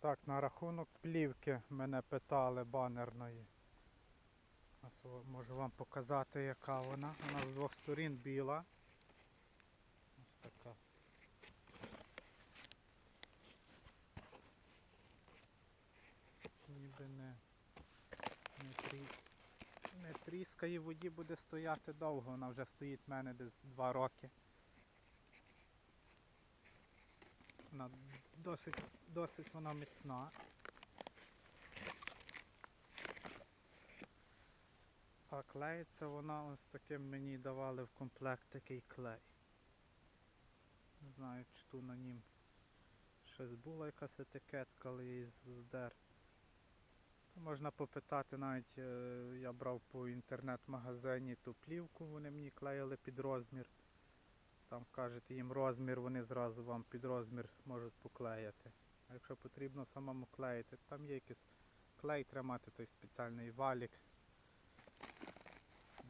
Так, на рахунок плівки мене питали банерної. Ось можу вам показати, яка вона. Вона з двох сторін біла. Ось така. Ніби не, не, трі... не тріскає воді буде стояти довго, вона вже стоїть в мене десь два роки. Вона досить, досить вона міцна. А клеїться вона ось таким мені давали в комплект такий клей. Не знаю, чи тут на нім щось була якась етикетка, але я її здер. То можна попитати навіть, е, я брав по інтернет-магазині ту плівку, вони мені клеїли під розмір. Там кажете їм розмір, вони зразу вам під розмір можуть поклеїти. А якщо потрібно самому клеїти, там є якийсь клей, треба мати той спеціальний валік.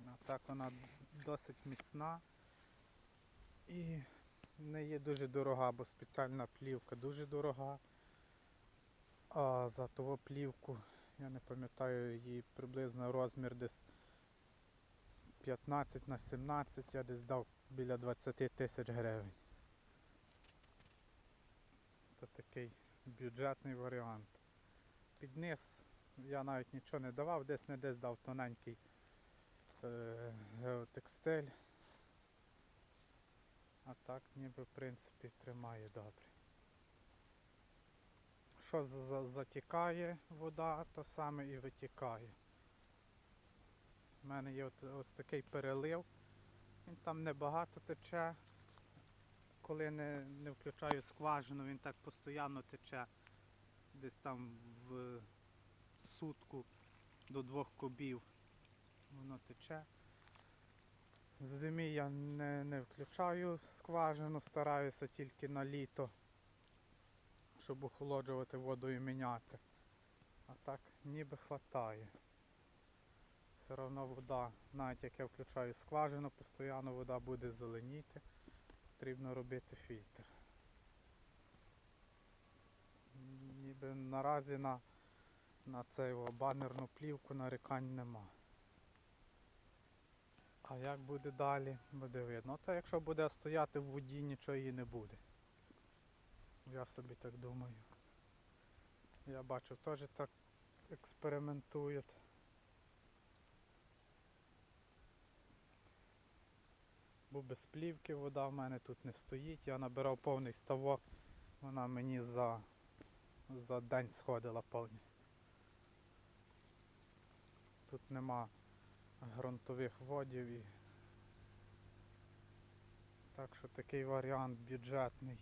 А так вона досить міцна і не є дуже дорога, бо спеціальна плівка дуже дорога. А за того плівку, я не пам'ятаю, її приблизно розмір десь 15 на 17, я десь дав біля 20 тисяч гривень. Це такий бюджетний варіант. Під низ я навіть нічого не давав, десь не десь дав тоненький е, геотекстиль. А так ніби в принципі тримає добре. Що за- за- затікає вода, то саме і витікає. У мене є от, ось такий перелив. Він там небагато тече. Коли не, не включаю скважину, він так постійно тече. Десь там в сутку до двох кубів воно тече. В зимі я не, не включаю скважину, стараюся тільки на літо, щоб охолоджувати воду і міняти. А так ніби хватає. Все одно вода, навіть як я включаю скважину, постійно вода буде зеленіти. Потрібно робити фільтр. Ніби наразі на, на цю банерну плівку нарікань нема. А як буде далі, буде видно. Та якщо буде стояти в воді, нічого її не буде. Я собі так думаю. Я бачу, теж так експериментують. Бо без плівки вода в мене тут не стоїть. Я набирав повний ставок, вона мені за, за день сходила повністю. Тут нема ґрунтових водів і так що такий варіант бюджетний.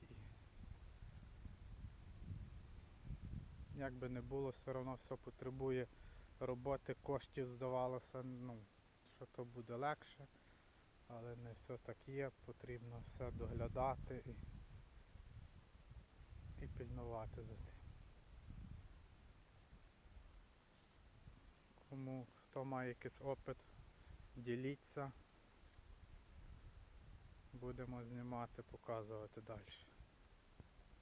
Як би не було, все одно все потребує роботи, коштів здавалося, ну, що то буде легше, але не все так є, потрібно все доглядати і, і пильнувати за тим. Кому хто має якийсь опит, діліться. Будемо знімати, показувати далі.